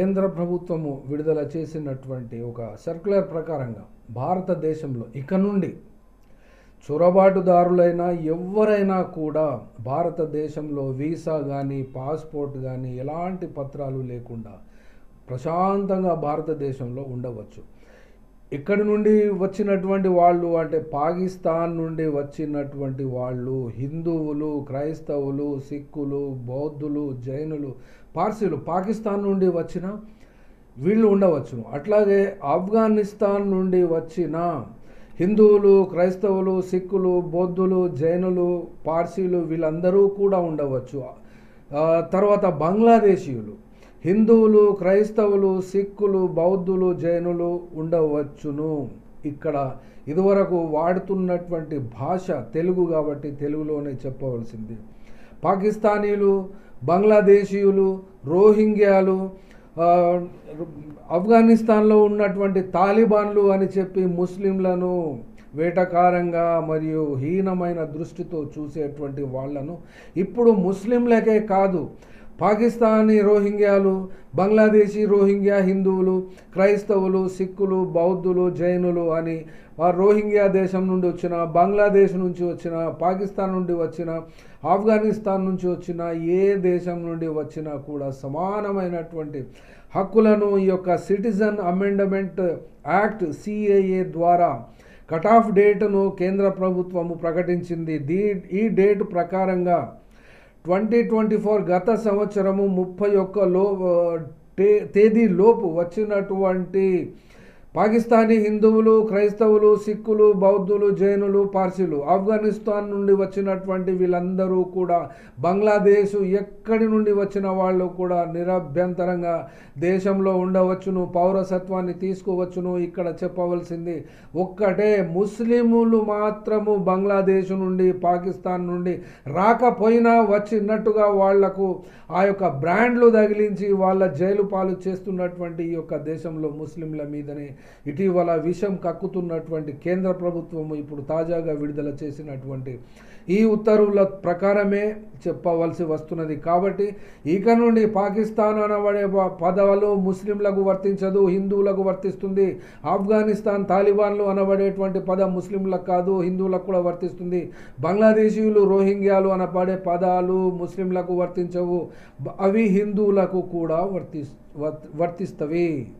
కేంద్ర ప్రభుత్వము విడుదల చేసినటువంటి ఒక సర్క్యులర్ ప్రకారంగా భారతదేశంలో ఇక నుండి చొరబాటుదారులైనా ఎవరైనా కూడా భారతదేశంలో వీసా కానీ పాస్పోర్ట్ కానీ ఎలాంటి పత్రాలు లేకుండా ప్రశాంతంగా భారతదేశంలో ఉండవచ్చు. ఇక్కడి నుండి వచ్చినటువంటి వాళ్ళు అంటే పాకిస్తాన్ నుండి వచ్చినటువంటి వాళ్ళు హిందువులు క్రైస్తవులు సిక్కులు బౌద్ధులు జైనులు పార్సీలు పాకిస్తాన్ నుండి వచ్చిన వీళ్ళు ఉండవచ్చును. అట్లాగే ఆఫ్ఘనిస్తాన్ నుండి వచ్చిన హిందువులు క్రైస్తవులు సిక్కులు బౌద్ధులు జైనులు పార్సీలు వీళ్ళందరూ కూడా ఉండవచ్చు. తర్వాత బంగ్లాదేశీయులు. హిందువులు క్రైస్తవులు సిక్కులు బౌద్ధులు జైనులు ఉండవచ్చును. ఇక్కడ ఇదివరకు వాడుతున్నటువంటి భాష తెలుగు కాబట్టి తెలుగులోనే చెప్పవలసింది. పాకిస్తానీలు బంగ్లాదేశీయులు రోహింగ్యాలు ఆఫ్ఘనిస్తాన్లో ఉన్నటువంటి తాలిబాన్లు అని చెప్పి ముస్లింలను వేటకారంగా మరియు హీనమైన దృష్టితో చూసేటువంటి వాళ్ళను ఇప్పుడు ముస్లింలకే కాదు పాకిస్తానీ రోహింగ్యాలు బంగ్లాదేశీ రోహింగ్యా హిందువులు క్రైస్తవులు సిక్కులు బౌద్ధులు జైనులు అని రోహింగ్యా దేశం నుండి వచ్చిన బంగ్లాదేశ్ నుంచి వచ్చిన పాకిస్తాన్ నుండి వచ్చిన ఆఫ్ఘనిస్తాన్ నుంచి వచ్చిన ఏ దేశం నుండి వచ్చినా కూడా సమానమైనటువంటి హక్కులను ఈ యొక్క సిటిజన్ అమెండమెంట్ యాక్ట్ సిఏఏ ద్వారా కట్ ఆఫ్ డేట్ను కేంద్ర ప్రభుత్వము ప్రకటించింది. దీ ఈ డేట్ ప్రకారంగా ట్వంటీ ట్వంటీ ఫోర్ గత సంవత్సరము ముప్పై ఒక్క లో తేదీ తేదీలోపు వచ్చినటువంటి పాకిస్తానీ హిందువులు క్రైస్తవులు సిక్కులు బౌద్ధులు జైనులు పార్సీలు ఆఫ్ఘనిస్తాన్ నుండి వచ్చినటువంటి వీళ్ళందరూ కూడా బంగ్లాదేశ్ ఎక్కడి నుండి వచ్చిన వాళ్ళు కూడా నిరభ్యంతరంగా దేశంలో ఉండవచ్చును పౌరసత్వాన్ని తీసుకోవచ్చును. ఇక్కడ చెప్పవలసింది ఒక్కటే ముస్లిములు మాత్రము బంగ్లాదేశ్ నుండి పాకిస్తాన్ నుండి రాకపోయినా వచ్చినట్టుగా వాళ్ళకు ఆ యొక్క బ్రాండ్లు తగిలించి వాళ్ళ జైలు పాలు చేస్తున్నటువంటి ఈ యొక్క దేశంలో ముస్లింల మీదనే ఇటీవల విషం కక్కుతున్నటువంటి కేంద్ర ప్రభుత్వము ఇప్పుడు తాజాగా విడుదల చేసినటువంటి ఈ ఉత్తర్వుల ప్రకారమే చెప్పవలసి వస్తున్నది. కాబట్టి ఇక నుండి పాకిస్తాన్ అనబడే ప- పదాలు ముస్లింలకు వర్తించదు హిందువులకు వర్తిస్తుంది. ఆఫ్ఘనిస్తాన్ తాలిబాన్లు అనబడేటువంటి పదం ముస్లింలకు కాదు హిందువులకు కూడా వర్తిస్తుంది. బంగ్లాదేశీయులు రోహింగ్యాలు అనబడే పదాలు ముస్లింలకు వర్తించవు. అవి హిందువులకు కూడా వర్తి వర్తిస్తవి.